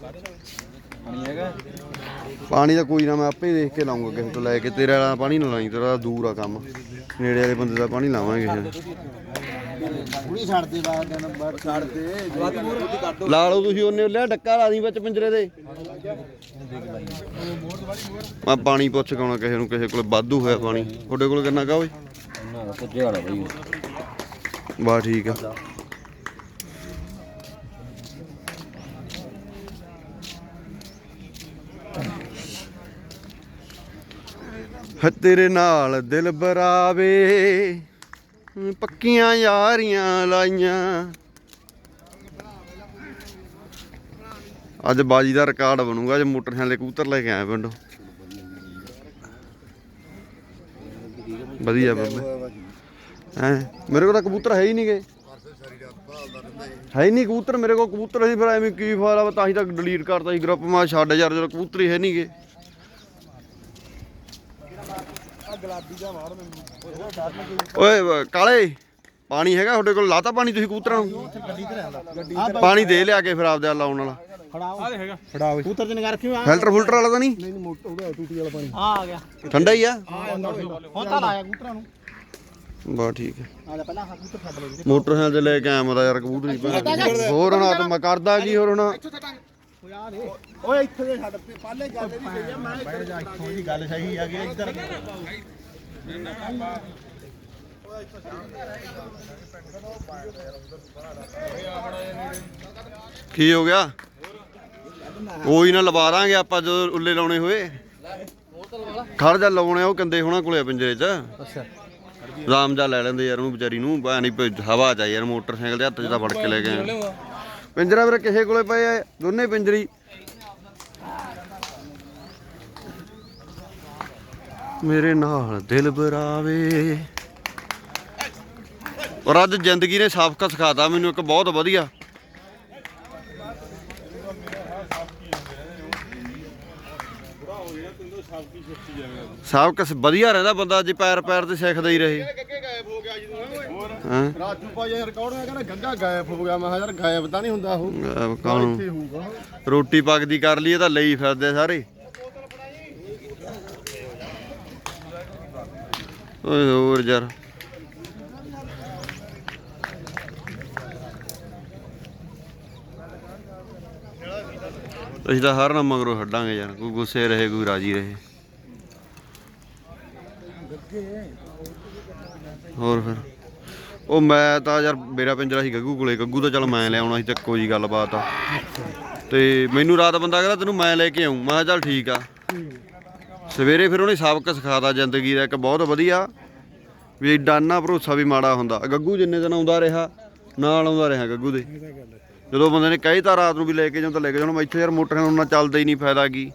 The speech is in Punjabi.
ਪਾਣੀ ਹੈਗਾ ਪਾਣੀ ਦਾ ਕੋਈ ਨਾ ਮੈਂ ਆਪੇ ਦੇਖ ਕੇ ਲਾਉਂਗਾ ਕਿਸੇ ਤੋਂ ਲੈ ਕੇ। ਤੇਰੇ ਵਾਲਾ ਪਾਣੀ ਨਾ ਲਾਈ ਤੇਰਾ ਦੂਰ ਆ ਕੰਮ। ਨੇੜੇ ਵਾਲੇ ਬੰਦੇ ਦਾ ਪਾਣੀ ਲਾਵਾਂਗੇ ਕਿਸੇ ਪੂਰੀ ਛੱਡ ਦੇ ਬਾਅਦ ਨੰਬਰ। ਛੱਡ ਦੇ। ਨੂੰ। ਲਾ ਲਓ ਤੁਸੀਂ ਉਹਨੇ ਲਿਆ ਡੱਕਾ ਲਾ ਦੀ ਵਿੱਚ ਪਿੰਜਰੇ ਦੇ। ਮੈਂ ਪਾਣੀ ਪੁੱਛ ਕੇ ਆਉਣਾ ਕਿਸੇ ਨੂੰ ਕਿਸੇ ਕੋਲ ਵਾਧੂ ਹੋਇਆ ਪਾਣੀ। ਤੁਹਾਡੇ ਕੋਲ ਕਿੰਨਾ ਕਾ ਓਏ? ਨਾ ਪੁੱਜੇ ਵਾਲਾ ਬਈ। ਬਾ ਠੀਕ ਆ। ਤੇਰੇ ਨਾਲ ਦਿਲ ਬਰਾਵੇ। ਪੱਕੀਆਂ ਯਾਰੀਆਂ ਲਾਈਆਂ। ਅੱਜ ਬਾਜੀ ਦਾ ਰਿਕਾਰਡ ਬਣੂਗਾ, ਅੱਜ ਮੋਟਰਸਾਈਕਲ ਦੇ ਕਬੂਤਰ ਲੈ ਕੇ ਆਇਆ ਪਿੰਡੋਂ। ਵਧੀਆ ਬਾਬਾ। ਹੈ, ਮੇਰੇ ਕੋਲ ਤਾਂ ਕਬੂਤਰ ਹੈ ਹੀ ਨਹੀਂ ਗੇ ਹੈ ਹੀ ਨਹੀਂ ਕਬੂਤਰ, ਮੇਰੇ ਕੋਲ ਕਬੂਤਰ ਸੀ ਫਿਰ ਐਵੇਂ ਕੀ ਫਾਇਦਾ ਤਾਂ ਹੀ ਤਾਂ ਡਿਲੀਟ ਕਰਤਾ ਸੀ, ਗਰੁੱਪ ਮੈਂ ਛੱਡ ਯਾਰ, ਜਦੋਂ ਕਬੂਤਰ ਹੀ ਹੈ ਨਹੀਂ ਗੇ ਓਏ ਬ- ਕਾਲੇ ਪਾਣੀ ਹੈਗਾ ਤੁਹਾਡੇ ਕੋਲ? ਲਾਤਾ ਪਾਣੀ ਤੁਸੀਂ ਕਬੂਤਰਾਂ ਨੂੰ? ਪਾਣੀ ਦੇ ਲਿਆ ਕੇ ਫਿਰ ਆਪਦੇ ਨਾਲ ਲਾਉਣ ਵਾਲਾ। ਫੜਾ ਓਏ। ਕੂਤਰ ਤੇ ਨਿਗਾਹ ਰੱਖੀ ਆ। ਫਿਲਟਰ ਫੁਲਟਰ ਵਾਲਾ ਤਾਂ ਨਹੀਂ? ਨਹੀਂ ਮੋਟਰ ਉਹਦਾ ਟੂਟੀ ਵਾਲਾ ਪਾਣੀ। ਆ ਗਿਆ। ਠੰਡਾ ਹੀ ਆ। ਹੁਣ ਤਾਂ ਲਾਇਆ ਕੂਤਰਾਂ ਨੂੰ। ਬਾ ਠੀਕ ਹੈ। ਆ ਜਾ ਪਹਿਲਾਂ ਲਓ ਮੋਟਰਸਾਈਕਲ ਤੇ ਲੈ ਕੇ ਆਇਆ ਮੈਂ ਤਾਂ ਯਾਰ ਕਬੂਤਰ। ਹੋਰ ਹੁਣ ਆ ਮੈਂ ਕਰਦਾ ਕੀ ਹੋਰ ਹੁਣ? ਓਏ ਇੱਥੇ ਦੇ ਛੱਡ ਪਾਲੇ ਗੱਲ ਨਹੀਂ ਸਹੀ ਆ ਮੈਂ ਬੈਠ ਜਾ ਇੱਥੋਂ ਦੀ ਗੱਲ ਸਹੀ ਆ ਗਈ ਇੱਧਰ ਕੀ। ਹੋ ਗਿਆ? ਕੋਈ ਨਾ ਲਵਾ ਦਾਂਗੇ ਆਪਾਂ ਜਦੋਂ ਉੱਲੇ ਲਾਉਣੇ ਹੋਏ। ਖੜ ਜਾ ਲਾਉਣੇ ਉਹ ਕੰਦੇ ਹੋਣਾ ਕੋਲੇ ਪਿੰਜਰੇ 'ਚ। ਅੱਛਾ। ਰਾਮ ਜਾ ਲੈ ਲੈਂਦੇ ਯਾਰ ਉਹਨੂੰ ਵਿਚਾਰੀ ਨੂੰ ਬਾ ਨਹੀਂ ਕੋਈ ਹਵਾ ਚ ਆ ਯਾਰ ਮੋਟਰਸਾਈਕਲ ਦੇ ਹੱਥ 'ਚ ਤਾਂ ਫੜ ਕੇ ਲੈ ਗਏ। ਪਿੰਜਰਾ ਵੀਰੇ ਕਿਸੇ ਕੋਲੇ ਪਏ ਆ, ਦੋਨੇ ਪਿੰਜਰੀ। ਮੇਰੇ ਨਾਲ ਦਿਲ ਬਰਾਵੇ। ਔਰ ਅੱਜ ਜ਼ਿੰਦਗੀ ਨੇ ਸਾਫਕਾ ਸਿਖਾਤਾ ਮੈਨੂੰ ਇੱਕ ਬਹੁਤ ਵਧੀਆ। ਸਾਫਕਸ ਵਧੀਆ ਰਹਿੰਦਾ ਬੰਦਾ ਜੇ ਪੈਰ ਪੈਰ ਤੇ ਸਿੱਖਦਾ ਹੀ ਰਹੇ। ਹੋ ਗਿਆ ਜੀ। ਹਾਂ? ਰਾਜੂ ਭਾਈ ਯਾਰ ਰਿਕਾਰਡ ਹੋਇਆ ਕਹਿੰਦਾ ਗੱਗਾ ਗਾਇਬ ਹੋ ਗਿਆ। ਮੈਂ ਕਿਹਾ ਯਾਰ ਗਾਇਬ ਤਾਂ ਨਹੀਂ ਹੁੰਦਾ ਉਹ। ਅਹ ਕਾਹਨੂੰ ਇੱਥੇ ਹੋਊਗਾ। ਰੋਟੀ ਪੱਕਦੀ ਕਰ ਲਈ ਇਹ ਤਾਂ ਲਈ ਫਿਰਦੇ ਸਾਰੇ। ਓਏ ਹੋਰ ਯਾਰ। ਅਸੀਂ ਤਾਂ ਹਰ ਨਾ ਮਗਰੋਂ ਛੱਡਾਂਗੇ ਯਾਰ। ਕੋਈ ਗੁੱਸੇ ਰਹੇ ਕੋਈ ਰਾਜੀ ਰਹੇ। ਹੋਰ ਫਿਰ? ਉਹ ਮੈਂ ਤਾਂ ਯਾਰ ਮੇਰਾ ਪਿੰਜਰਾ ਸੀ ਗੱਗੂ ਕੋਲੇ। ਗੱਗੂ ਤਾਂ ਚੱਲ ਮੈਂ ਲੈ ਆਉਣਾ ਸੀ ਤੇ ਕੋਈ ਜੀ ਗੱਲਬਾਤ। ਆ ਤੇ ਮੈਨੂੰ ਰਾਤ ਬੰਦਾ ਕਹਿੰਦਾ, ਤੈਨੂੰ ਮੈਂ ਲੈ ਕੇ ਆਉਂ ਮੈਂ ਕਿਹਾ, ਚੱਲ ਠੀਕ ਆ। ਸਵੇਰੇ ਫਿਰ ਉਹਨੇ ਸਬਕ ਸਿਖਾਤਾ ਜ਼ਿੰਦਗੀ ਦਾ, ਇੱਕ ਬਹੁਤ ਵਧੀਆ। ਵੀ ਡਾਨਾ ਭਰੋਸਾ ਵੀ ਮਾੜਾ ਹੁੰਦਾ। ਗੱਗੂ ਜਿੰਨੇ ਦਿਨ ਆਉਂਦਾ ਰਿਹਾ, ਨਾਲ ਆਉਂਦਾ ਰਿਹਾ ਗੱਗੂ ਦੇ। ਜਦੋਂ ਬੰਦੇ ਨੇ ਕਹੀ ਤਾਂ ਰਾਤ ਨੂੰ ਵੀ ਲੈ ਕੇ ਜਾਉਂ ਤਾਂ ਲੈ ਕੇ ਜਾਣਾ ਮੈਂ ਇੱਥੇ ਯਾਰ ਮੋਟਰਸਾਈਕਲ ਉਹਨਾਂ ਚੱਲਦਾ ਹੀ ਨਹੀਂ ਫਾਇਦਾ ਕੀ?